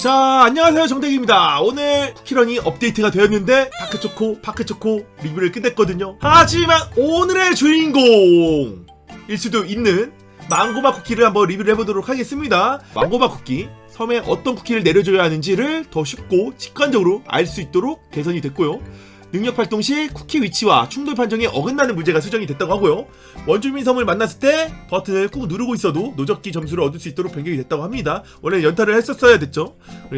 자 안녕하세요. 정대기입니다. 오늘 키런이 업데이트가 되었는데 파크초코 파크초코 리뷰를 끝냈거든요. 하지만 오늘의 주인공! 일 수도 있는 망고맛 쿠키를 한번 리뷰를 해보도록 하겠습니다. 망고맛 쿠키 섬에 어떤 쿠키를 내려줘야 하는지를 더 쉽고 직관적으로 알 수 있도록 개선이 됐고요 능력 발동 시 쿠키 위치와 충돌 판정에 어긋나는 문제가 수정이 됐다고 하고요. 원주민 섬을 만났을 때 버튼을 꾹 누르고 있어도 노적기 점수를 얻을 수 있도록 변경이 됐다고 합니다. 원래 연타를 했었어야 됐죠.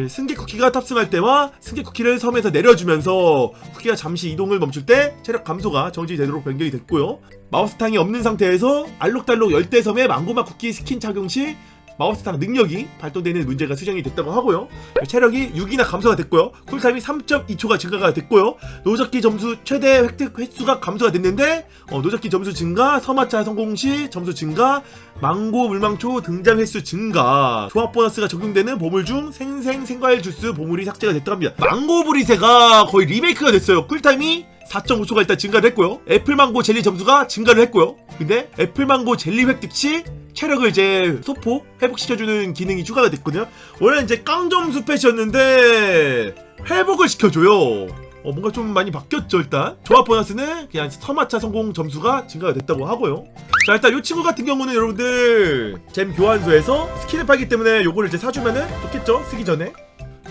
승계 쿠키가 탑승할 때와 승계 쿠키를 섬에서 내려주면서 쿠키가 잠시 이동을 멈출 때 체력 감소가 정지되도록 변경이 됐고요. 마우스탕이 없는 상태에서 알록달록 열대섬의 망고맛 쿠키 스킨 착용 시 마우스탕 능력이 발동되는 문제가 수정이 됐다고 하고요. 체력이 6이나 감소가 됐고요. 쿨타임이 3.2초가 증가가 됐고요. 노적기 점수 최대 획득 횟수가 감소가 됐는데 어, 노적기 점수 증가, 서마차 성공 시 점수 증가, 망고 물망초 등장 횟수 증가, 조합 보너스가 적용되는 보물 중 생생 생과일 주스 보물이 삭제가 됐다고 합니다. 망고 브리세가 거의 리메이크가 됐어요. 쿨타임이 4.5초가 일단 증가를 했고요. 애플망고 젤리 점수가 증가를 했고요. 근데 애플망고 젤리 획득 시 체력을 이제 소폭 회복시켜주는 기능이 추가가 됐거든요. 원래 이제 깡점수 펫이었는데 회복을 시켜줘요. 어, 뭔가 좀 많이 바뀌었죠, 일단. 조합 보너스는 그냥 서마차 성공 점수가 증가가 됐다고 하고요. 자, 일단 이 친구 같은 경우는 여러분들, 잼 교환소에서 스킨을 팔기 때문에 요거를 이제 사주면은 좋겠죠? 쓰기 전에.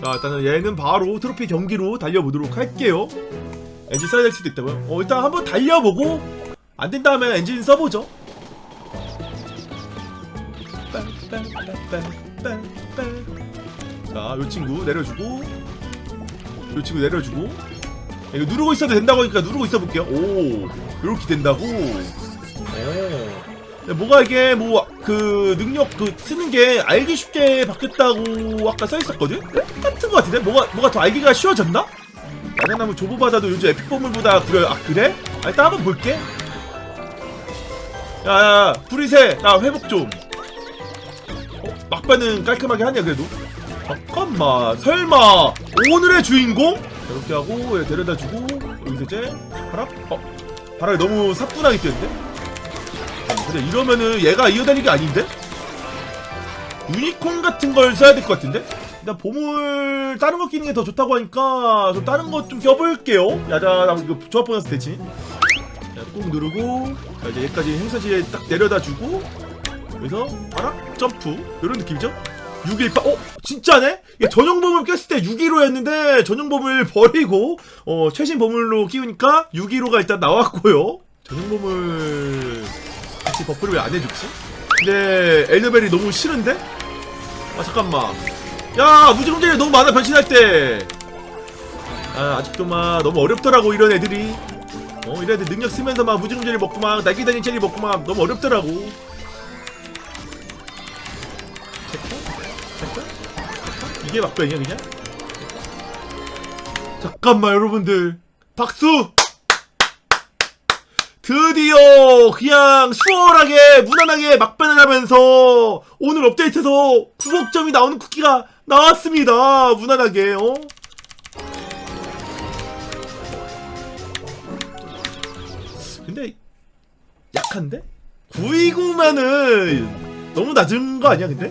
자, 일단은 얘는 바로 트로피 경기로 달려보도록 할게요. 엔진 써야 될 수도 있다고요? 어, 일단 한번 달려보고, 안 된다 하면 엔진 써보죠. 자, 요 친구 내려주고, 요 친구 내려주고, 이거 누르고 있어도 된다고 하니까 누르고 있어 볼게요. 오, 이렇게 된다고. 오. 뭐가 이게 뭐 그 능력 그 쓰는 게 알기 쉽게 바뀌었다고 아까 써 있었거든? 똑같은 거 같은데? 뭐가 뭐가 더 알기가 쉬워졌나? 야생나무 조보바다도 요즘 에픽 보물보다 구려. 아 그래? 아, 일단 한번 볼게. 야야 브리세 나 회복 좀. 어, 막판은 깔끔하게 하냐 그래도? 잠깐만 설마 오늘의 주인공? 자, 이렇게 하고 얘 데려다주고 여기서 이제 바람? 어? 바람이 너무 사뿐하게 뛰는데? 근데 이러면은 얘가 이어다니기 아닌데? 유니콘 같은 걸 써야 될 것 같은데? 일단 보물 다른 거 끼는 게 더 좋다고 하니까 좀 다른 거 좀 껴볼게요 야자 나 이거 조합 보너스 대신 자, 꾹 누르고 자 이제 얘까지 행사지에 딱 내려다주고 여기서 바람 점프 이런 느낌이죠? 618 어? 진짜네? 이게 전용 보물 꼈을 때 615였는데 전용 보물 버리고 어 최신 보물로 끼우니까 615가 일단 나왔고요 전용 보물 같이 버프를 왜 안 해줬지? 근데 엘드벨이 너무 싫은데? 아 잠깐만 야 무지검젤이 너무 많아 변신할 때 아, 아직도 막 너무 어렵더라고 이런 애들이 어 이런 애들 능력 쓰면서 막 무지검젤리 먹고 막 날개다니 젤리 먹고 막 너무 어렵더라고? 이게 막변이야 그냥? 잠깐만 여러분들 박수! 드디어 그냥 수월하게 무난하게 막변을 하면서 오늘 업데이트에서 9억점이 나오는 쿠키가 나왔습니다 무난하게 어? 근데 약한데? 929면은 너무 낮은 거 아니야 근데?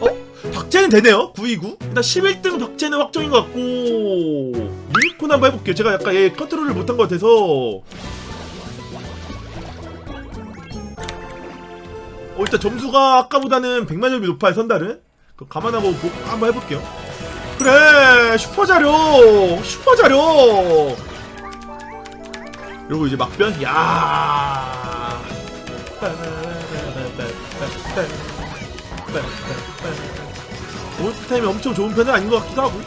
어? 박제는 되네요 929 일단 11등 박제는 확정인 것 같고 유니콘 한번 해볼게요 제가 약간 얘 컨트롤을 못한 것 같아서 어 일단 점수가 아까보다는 100만 점이 높아요 선달은 그 감안하고 보, 한번 해볼게요. 그래 슈퍼 자료 슈퍼 자료. 이러고 이제 막변 야. 올타임이 엄청 좋은 편은 아닌 것 같기도 하고.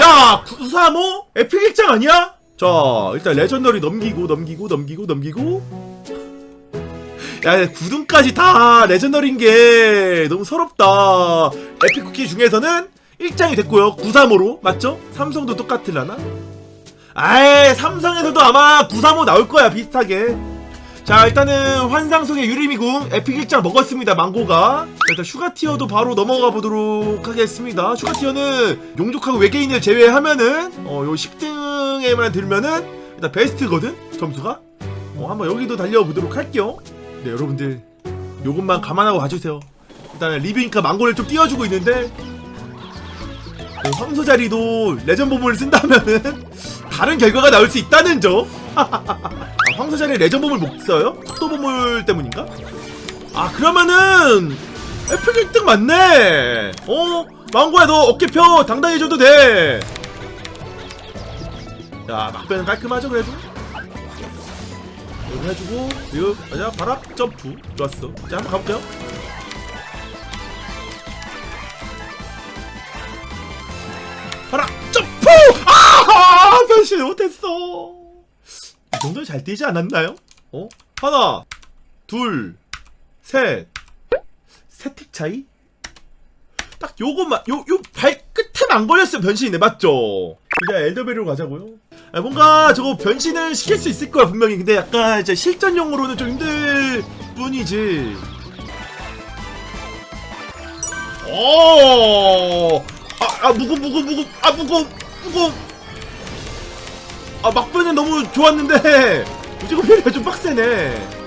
야 935 에픽 일장 아니야? 자 일단 레전더리 넘기고 넘기고 넘기고 넘기고 야 9등까지 다 레전더리인 게 너무 서럽다. 에픽 쿠키 중에서는 1장이 됐고요. 935로. 맞죠? 삼성도 똑같을라나? 아이 삼성에서도 아마 935 나올 거야 비슷하게. 자 일단은 환상 속의 유리미궁 에픽 1장 먹었습니다 망고가. 자, 일단 슈가 티어도 바로 넘어가 보도록 하겠습니다. 슈가 티어는 용족하고 외계인을 제외하면은 어 요 10등에만 들면은 일단 베스트거든 점수가. 어 한번 여기도 달려보도록 할게요 네 여러분들 요것만 감안하고 가주세요 일단 리뷰니까 망고를 좀 띄워주고 있는데 그 황소 자리도 레전 보물을 쓴다면은 다른 결과가 나올 수 있다는 점. 아, 황소 자리 레전 보물 못 써요? 속도 보물 때문인가? 아 그러면은 에픽 1등 맞네. 어 망고야 너 어깨 펴 당당해져도 돼. 자 막배는 깔끔하죠 그래도. 이거 해주고 이거 맞아 바락 점프 좋았어. 자 한번 가볼게요. 바락 점프! 아 변신 못했어. 이 정도 잘 뛰지 않았나요? 어 하나 둘 셋. 세택 차이? 딱 요것만 요 요 발끝에 안 걸렸으면 변신이네 맞죠? 그냥 엘더베리로 가자고요. 아, 뭔가 저거 변신을 시킬 수 있을 거야 분명히 근데 약간 이제 실전용으로는 좀 힘들 뿐이지. 오, 아, 아 무거 무거 무거 아 무거 무거. 아 막변은 너무 좋았는데 무조건 변이가 좀 빡세네.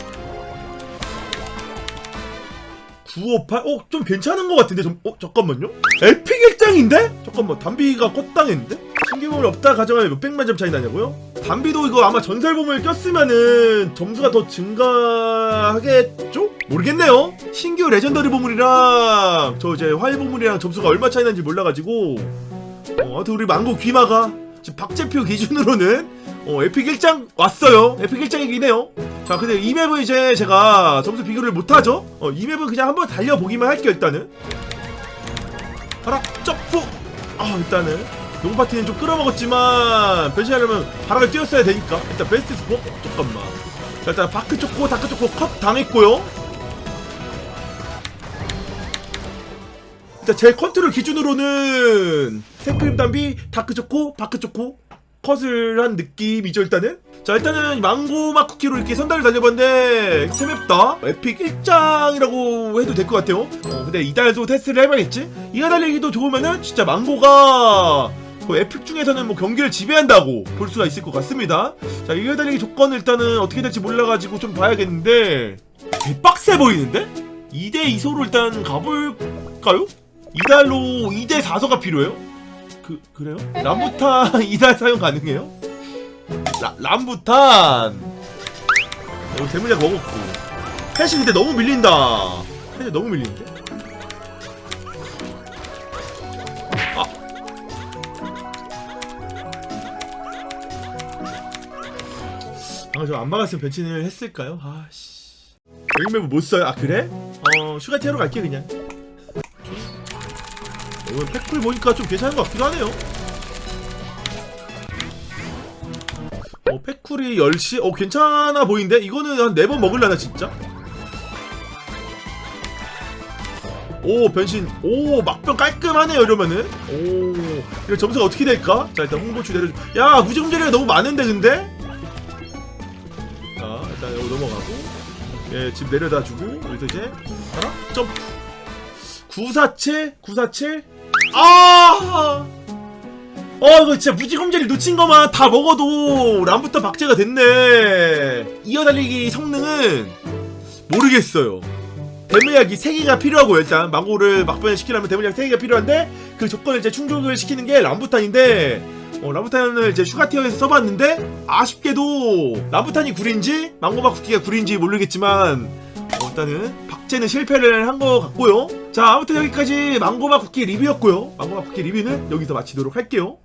958? 어, 좀 괜찮은 것 같은데, 좀, 어, 잠깐만요? 에픽 1장인데? 잠깐만, 담비가 껐당했는데? 신기범이 없다 가정하면 몇백만 점 차이 나냐고요? 담비도 이거 아마 전설범을 꼈으면은 점수가 더 증가하겠죠? 모르겠네요? 신규 레전더리 보물이랑 저 이제 화일 보물이랑 점수가 얼마 차이 나는지 몰라가지고 어, 아무튼 우리 망고 귀마가 지금 박재표 기준으로는 어, 에픽 1장 왔어요. 에픽 1장이긴 해요. 자, 근데 이 맵은 이제 제가 점수 비교를 못하죠? 어, 이 맵은 그냥 한번 달려보기만 할게요, 일단은. 하락, 점프! 아, 일단은. 농파티는 좀 끌어먹었지만, 변신하려면 바락을 뛰었어야 되니까. 일단 베스트 스포? 어, 잠깐만. 자, 일단 바크 초코, 다크 초코 컷 당했고요. 자, 제 컨트롤 기준으로는 생크림 담비, 다크 초코, 바크 초코 컷을 한 느낌이죠 일단은 자 일단은 망고 마쿠키로 이렇게 선달을 달려봤는데 세맵다 에픽 1장이라고 해도 될 것 같아요 어, 근데 이달도 테스트를 해봐야겠지 이가 달리기도 좋으면은 진짜 망고가 그 에픽 중에서는 뭐 경기를 지배한다고 볼 수가 있을 것 같습니다 자 이가 달리기 조건은 일단은 어떻게 될지 몰라가지고 좀 봐야겠는데 개빡세 보이는데? 2대 2소로 일단 가볼까요? 이달로 2대 4서가 필요해요? 그 그래요? 람부탄 이달 사용 가능해요? 라, 람부탄 이거 대물약 먹었고 펫이 근데 너무 밀린다 펫이 너무 밀리는데? 아, 저안 막았으면 변신을 했을까요? 아씨 여기 맵은 못 써요? 아 그래? 어 슈가티어로 갈게 그냥 오늘 팩풀 보니까 좀 괜찮은 것 같기도 하네요. 어, 팩쿨이 10시? 어, 괜찮아 보이는데? 이거는 한 4번 먹을라나, 진짜? 오, 변신. 오, 막변 깔끔하네요, 이러면은. 오, 이거 점수가 어떻게 될까? 자, 일단 홍보추 내려줘. 야, 무지검제리가 너무 많은데, 근데? 예, 집 내려다 주고. 여기서 이제, 하나? 점프. 947? 947? 아! 어 이거 진짜 무지검제를 놓친 것만 다 먹어도 람부터 박제가 됐네 이어달리기 성능은 모르겠어요 데모약이 3개가 필요하고 일단 망고를 막변을 시키려면 데모약 3개가 필요한데 그 조건을 이제 충족을 시키는 게 람부탄인데 어, 람부탄을 이제 슈가티어에서 써봤는데 아쉽게도 람부탄이 구린지 망고바 쿠키가 구린지 모르겠지만 어, 일단은 박제는 실패를 한 것 같고요. 자, 아무튼 여기까지 망고맛 쿠키 리뷰였고요. 망고맛 쿠키 리뷰는 여기서 마치도록 할게요.